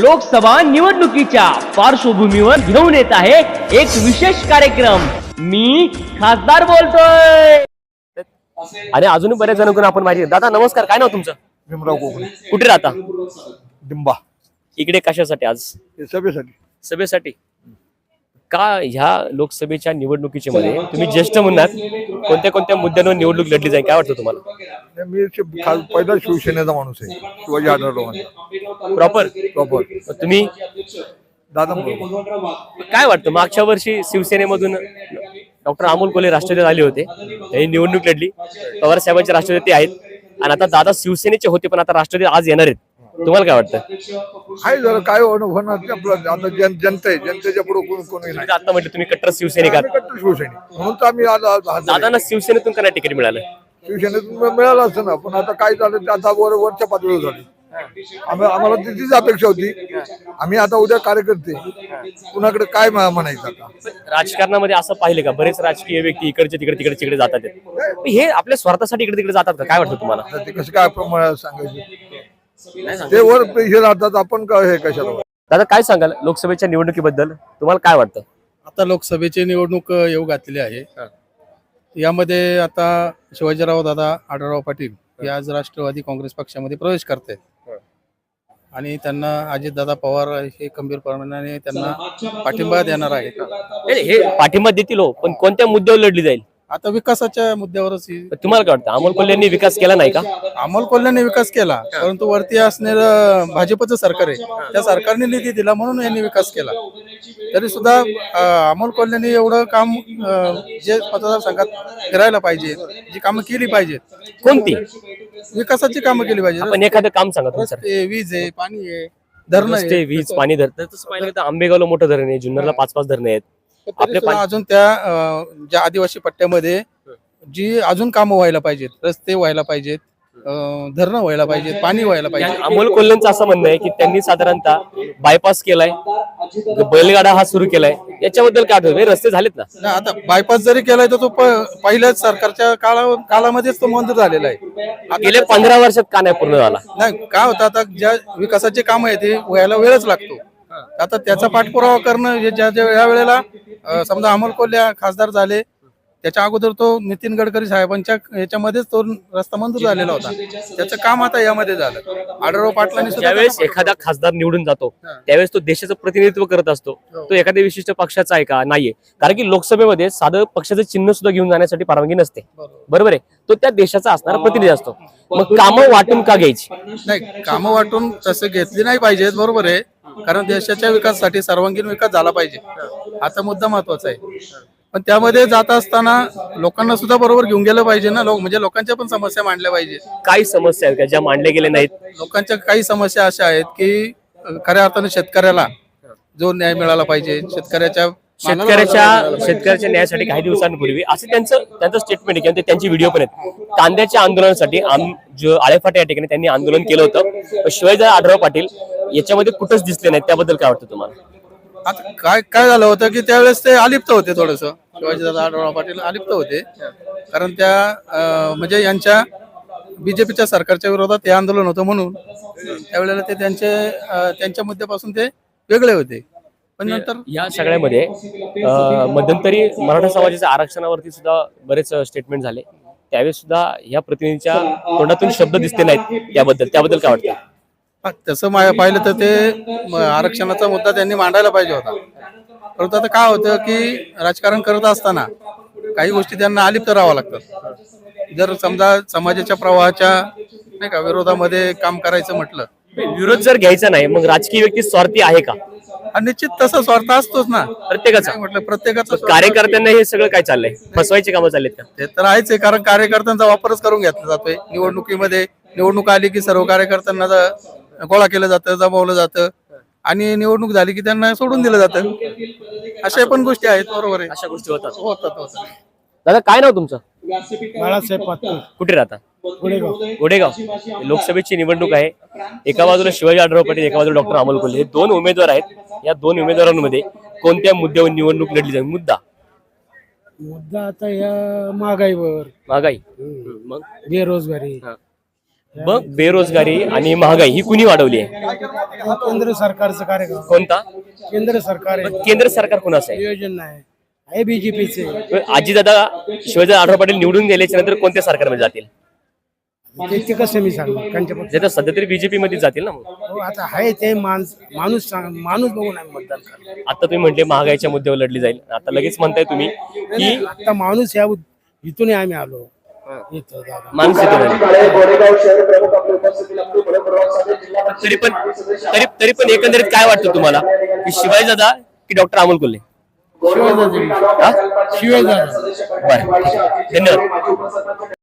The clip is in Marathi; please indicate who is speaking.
Speaker 1: लोकसभा निवडणुकीच्या पार्श्वभूमीवर घेऊन येत आहे एक विशेष कार्यक्रम. मी खासदार बोलतोय.
Speaker 2: आणि अजूनही बऱ्याच जणांकडून आपण माहिती. दादा नमस्कार. काय नाव तुमचं?
Speaker 3: भीमराव कोकणे
Speaker 2: कुठे राहता?
Speaker 3: डिंबा
Speaker 2: इकडे कशासाठी आज?
Speaker 3: सभेसाठी.
Speaker 2: सभेसाठी? का ह्या लोकसभेच्या निवडणुकीच्या मध्ये? तुम्ही ज्येष्ठ म्हणणार कोणत्या कोणत्या मुद्द्यांवर निवडणूक लढली जाईल? काय वाटतं तुम्हाला?
Speaker 3: मी पहिला शिवसेनेचा माणूस आहे शिवाजी आढळरावांचा
Speaker 2: प्रॉपर
Speaker 3: प्रॉपर
Speaker 2: तुम्ही?
Speaker 3: दादा.
Speaker 2: काय वाटतं? मागच्या वर्षी शिवसेनेमधून डॉक्टर अमोल कोल्हे राष्ट्रवादी आले होते. त्यांनी निवडणूक लढली. पवार साहेबांचे राष्ट्रवादी आहेत. आणि आता दादा शिवसेनेचे होते पण आता राष्ट्रवादी आज येणार आहेत. तुम्हाला काय वाटतं?
Speaker 3: आहे जरा काय होणं होणार ते आपलं आता जन जनता आहे जनतेच्या पुढे कोण कोणी नाही.
Speaker 2: तुम्ही आता म्हटलं तुम्ही कट्टर शिवसैनिक आहात.
Speaker 3: आम्ही कट्टर शिवसैनिक. म्हणून तर आम्ही आज आज हजर आहे.
Speaker 2: दादांना शिवसेनेतून का नाही तिकीट मिळालं.
Speaker 3: शिवसेनेतून मि- मिळालं असतं ना पण आता काय झालं ते आता वर वरच्या पातळीवर झाली. आम्ही आम्हाला तिथीच अपेक्षा होती. आम्ही आता उद्या कार्यकर्ते कुणाकडे काय म्ह- म्हणायचं आता?
Speaker 2: राजकारणामध्ये असं पाहिलं का? बरेच राजकीय व्यक्ती इकडचे तिकडे तिकडे तिकडे जातात. हे आपल्या स्वार्थासाठी इकडे तिकडे जातात का? काय वाटतं तुम्हाला?
Speaker 3: आता ते कसं काय आपण मला सांगायचं? ते वर हे राहतात आपण का हे कशाला?
Speaker 2: दादा काय सांगाल लोकसभेच्या निवडणुकीबद्दल? तुम्हाला काय वाटतं?
Speaker 4: आता लोकसभेची निवडणूक येऊ घातलेली आहे. यामध्ये आता शिवाजीराव दादा आढळराव पाटील हे आज राष्ट्रवादी काँग्रेस पक्षामध्ये प्रवेश करत आहेत आणि त्यांना अजितदादा पवार हे खंबीरपणाने त्यांना पाठिंबा देणार आहेत.
Speaker 2: हे पाठिंबा देतील हो पण कोणत्या मुद्द्यावर लढली जाईल?
Speaker 4: आता विकासाच्या मुद्द्यावरच ही
Speaker 2: पण तुम्हाला काय वाटतं? अमोल कोल्हे यांनी विकास केला नाही का?
Speaker 4: अमोल कोल्ह्याने विकास केला परंतु वरती असणारं भाजपचं सरकार आहे. त्या सरकारने निधी दिला म्हणून यांनी विकास केला. तरी सुद्धा अं, अमोल कोल्ह्याने एवढं काम अं, जे मतदारसंघात फिरायला पाहिजे जी कामं केली पाहिजेत
Speaker 2: कोणती?
Speaker 4: विकासाची कामं केली पाहिजे.
Speaker 2: आपण एखादं काम सांगा
Speaker 4: रस्ते वीज आहे पाणी आहे धरण
Speaker 2: रस्ते वीज पाणी धरण. तसं पाहिलं तर आंबेगावला मोठं धरण आहे जुन्नरला पाच पाच धरण आहेत. आपले पाणी-
Speaker 4: अजून त्या अं, ज्या आदिवासी पट्ट्यामध्ये जी अजून कामं व्हायला पाहिजेत रस्ते व्हायला पाहिजेत अं, धरणं व्हायला पाहिजेत पाणी व्हायला पाहिजे.
Speaker 2: अमोल कोल्हेंचं असं म्हणणं आहे की त्यांनी साधारणतः बायपास केलाय बैलगाडा हा सुरू केलाय. याच्याबद्दल काय आठवत रस्ते झालेत ना?
Speaker 4: आता बायपास जरी केलाय तर तो प- पहिल्याच सरकारच्या काळा काळामध्येच तो मंजूर झालेला आहे. आता
Speaker 2: गेल्या पंधरा वर्षात का नाही पूर्ण झाला?
Speaker 4: नाही काय होतं आता ज्या विकासाचे काम आहे ते व्हायला वेळच लागतो. आता त्याचा पाठपुरावा करणं हे ज्या ज्या या वेळेला समजा अमोल कोल्हे खासदार झाले त्याच्या अगोदर तो नितीन गडकरी साहेबांच्या याच्यामध्येच तो रस्ता मंजूर झालेला होता. त्याचं काम आता यामध्ये झालं. आढळराव पाटलांनी सुद्धा
Speaker 2: ज्यावेळेस एखादा खासदार निवडून जातो त्यावेळेस तो देशाचं प्रतिनिधित्व करत असतो. तो एखाद्या विशिष्ट पक्षाचा आहे का? नाहीये. कारण की लोकसभेमध्ये साधं पक्षाचं चिन्ह सुद्धा घेऊन जाण्यासाठी परवानगी नसते. बरोबर. आहे? तो त्या देशाचा असणारा प्रतिनिधी असतो. मग कामं वाटून का घ्यायची?
Speaker 4: नाही कामं वाटून तसं घेतली नाही पाहिजेत. बरोबर आहे. कारण देशाच्या विकासासाठी सर्वांगीण विकास झाला पाहिजे. आता मुद्दा महत्त्वाचा आहे. पण त्यामध्ये जात असताना लोकांना सुद्धा बरोबर घेऊन गेलं पाहिजे ना लोक? म्हणजे लोकांच्या पण समस्या मांडल्या पाहिजेत.
Speaker 2: काही समस्या आहेत का ज्या मांडल्या गेल्या नाहीत?
Speaker 4: लोकांच्या काही समस्या अशा आहेत की खऱ्या अर्थाने शेतकऱ्याला जो न्याय मिळाला पाहिजे शेतकऱ्याच्या
Speaker 2: शेतकऱ्याच्या शेतकऱ्याच्या न्यायासाठी काही दिवसांपूर्वी असं त्यांचं त्यांचं स्टेटमेंट आहे किंवा ते त्यांची व्हिडिओ पण आहेत. कांद्याच्या आंदोलनासाठी आळेफाटे या ठिकाणी त्यांनी आंदोलन केलं होतं. शिवाजी आढळराव पाटील याच्यामध्ये कुठंच दिसले नाहीत. त्याबद्दल काय वाटतं तुम्हाला?
Speaker 4: आता काय काय झालं होतं की त्यावेळेस ते अलिप्त होते थोडस. शिवाजीदादा आढळराव पाटील अलिप्त होते. कारण त्या म्हणजे यांच्या बीजेपीच्या सरकारच्या विरोधात हे आंदोलन होतं म्हणून. त्यावेळेला ते त्यांचे त्यांच्या मुद्द्यापासून ते वेगळे होते. पण नंतर
Speaker 2: या सगळ्यामध्ये अं, मध्यंतरी मराठा समाजाच्या आरक्षणावरती सुद्धा बरेच स्टेटमेंट झाले. त्यावेळेस सुद्धा या प्रतिनिधीच्या तोंडातून शब्द दिसते नाहीत त्याबद्दल त्याबद्दल काय वाटतं?
Speaker 4: हा, तसं मा- पाहिलं तर ते म, आरक्षणाचा मुद्दा त्यांनी मांडायला पाहिजे होता. परंतु आता काय होतं की राजकारण करत असताना काही गोष्टी त्यांना अलिप्त राहावं लागतात जर समजा समाजाच्या प्रवाहाच्या नाही का विरोधामध्ये काम करायचं म्हटलं.
Speaker 2: विरोध जर घ्यायचा नाही मग राजकीय व्यक्ती स्वार्थी आहे का?
Speaker 4: हा निश्चित तसा स्वार्थ असतोच ना.
Speaker 2: प्रत्येकाचा.
Speaker 4: काय म्हटलं प्रत्येकाचा स्वार्थ-
Speaker 2: कार्यकर्त्यांना हे सगळं काय चाललंय? फसवायची कामं चाललेत का?
Speaker 4: ते तर आहेच आहे कारण कार्यकर्त्यांचा वापरच करून घेतला जातोय. निवडणुकीमध्ये निवडणूक आली की सर्व कार्यकर्त्यांना ज- गोळा केलं जातं जमवलं जातं. आणि निवडणूक झाली की त्यांना सोडून दिलं जातं. अशा पण गोष्टी आहेत बरोबर आहे.
Speaker 2: अशा गोष्टी होतात.
Speaker 4: होतात होतात.
Speaker 2: दादा काय नाव तुमचं?
Speaker 5: बाळासाहेब पाटील
Speaker 2: कुठे राहता?
Speaker 5: गुडेगाव.
Speaker 2: लोकसभेची निवडणूक आहे. एका बाजूला शिवाजी आढळराव पाटील एका बाजूला डॉक्टर अमोल कोल्हे हे दोन उमेदवार आहेत. या दोन उमेदवारांमध्ये कोणत्या मुद्द्यावर निवडणूक लढली जाईल? मुद्दा.
Speaker 5: मुद्दा आता या महागाईवर.
Speaker 2: महागाई. मग?
Speaker 5: बेरोजगारी.
Speaker 2: मग? बेरोजगारी आणि महागाई ही कुणी वाढवली आहे?
Speaker 5: केंद्र सरकारचं कार्यक्रम.
Speaker 2: कोणता?
Speaker 5: केंद्र सरकार आहे.
Speaker 2: केंद्र सरकार कोणाचं आहे?
Speaker 5: नियोजन नाही. आहे बीजेपीचे
Speaker 2: आजी दादा शिवाजी आढराव पाटील निवडून गेल्याच्यानंतर कोणत्या सरकारमध्ये जातील?
Speaker 5: ते ते कसं मी सांगू? त्यांच्या पक्ष
Speaker 2: जे तर सध्या तरी बीजेपी मध्ये जातील ना मग?
Speaker 5: हो, आता आहे ते माणस माणूस सांग माणूस बघून आम्ही मतदान करणार.
Speaker 2: आता तुम्ही म्हटले महागाईच्या मुद्द्यावर लढली जाईल. आता लगेच म्हणताय तुम्ही की
Speaker 5: आता माणूस या इथून आम्ही आलो. येतो दादा.
Speaker 2: माणूस येतो म्हणे. तरी पण तरी तरी पण एकंदरीत काय वाटतं तुम्हाला? की शिवाजी दादा की डॉक्टर अमोल कोल्हे
Speaker 5: शिवाय दादा.
Speaker 2: हा?
Speaker 5: शिवाय दादा.
Speaker 2: बरं धन्यवाद.